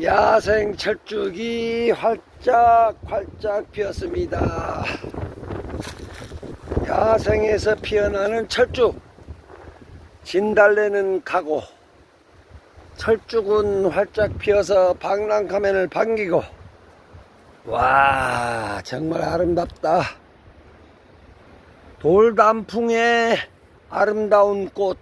야생 철쭉이 활짝 활짝 피었습니다. 야생에서 피어나는 철쭉. 진달래는 가고 철쭉은 활짝 피어서 방랑카면을 반기고 와 정말 아름답다. 돌단풍의 아름다운 꽃.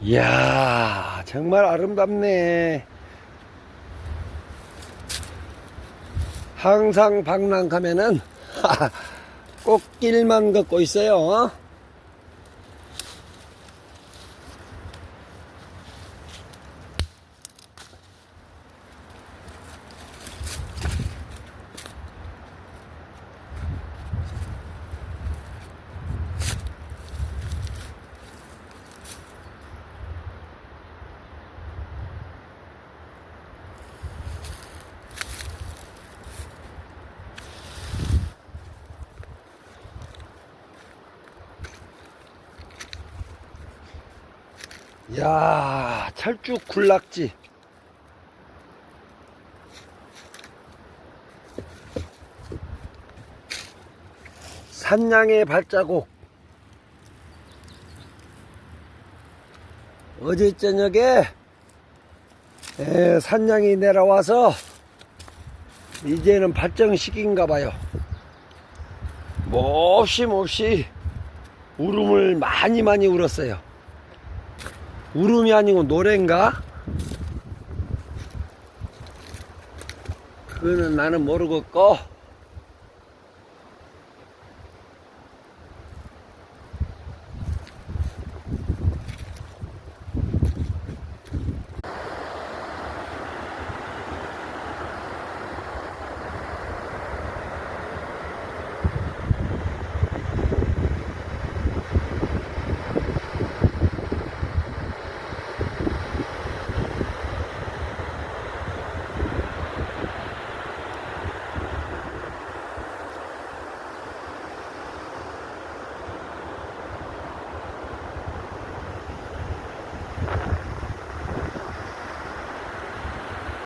이야, 정말 아름답네. 항상 방랑 가면은 꽃길만 걷고 있어요. 야, 철쭉 굴락지. 산양의 발자국. 어제 저녁에 에, 산양이 내려와서 이제는 발정 시기인가 봐요. 몹시 몹시 울음을 많이 많이 울었어요. 울음이 아니고 노래인가? 그거는 나는 모르겠고